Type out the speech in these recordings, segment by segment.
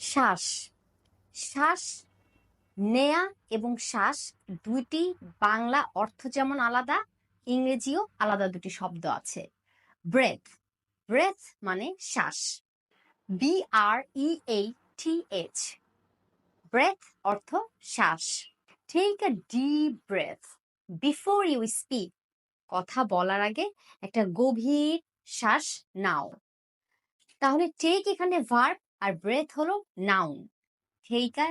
শ্বাস। শ্বাস নেয়া এবং শ্বাস দুইটি বাংলা অর্থ যেমন আলাদা, ইংরেজিও আলাদা দুটি শব্দ আছে। ব্রেথ। ব্রেথ মানে শ্বাস। B R E A T H breath অর্থ শ্বাস। Take a deep breath before you speak কথা বলার আগে একটা গভীর শ্বাস নাও। তাহলে টেক এখানে ভার্ব আর ব্রেথ হলো noun a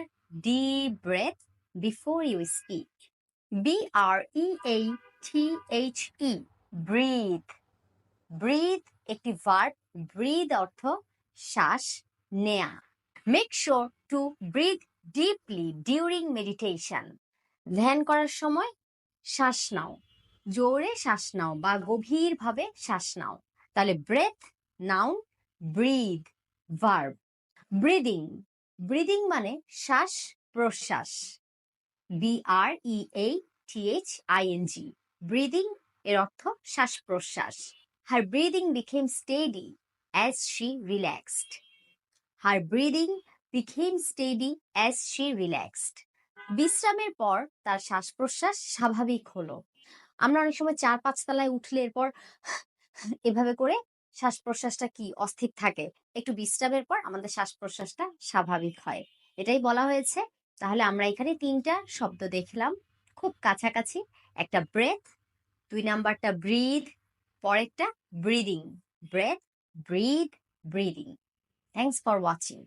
deep breath before you speak B R E A T H E breathe breathe একটি ভার্ব ব্রিথ অর্থ শ্বাস নেয়া। Make sure to breathe deeply during meditation ধ্যান করার সময় শ্বাস নাও। জোরে শ্বাস নাও বা গভীরভাবে শ্বাস নাও। তাহলে breath noun breathe verb breathing breathing মানে শ্বাস প্রশ্বাস B R E A T H I N G breathing এর অর্থ শ্বাস প্রশ্বাস her breathing became steady as she relaxed her breathing became steady as she relaxed বিশ্রামের পর তার শ্বাস প্রশ্বাস স্বাভাবিক হলো। আমরা অনেক সময় চার পাঁচ তলায় উঠলে এরপর এভাবে করে শ্বাস প্রশ্বাসটা কি অস্থির থাকে? একটু বিশ্রামের পর আমাদের শ্বাস প্রশ্বাসটা স্বাভাবিক হয়। এটাই বলা হয়েছে। তাহলে আমরা এখানে তিনটা শব্দ দেখলাম। খুব কাছাকাছি। একটা ব্রেথ দুই নাম্বারটা ব্রিদ পরেরটা breathing breath breathe breathing thanks for watching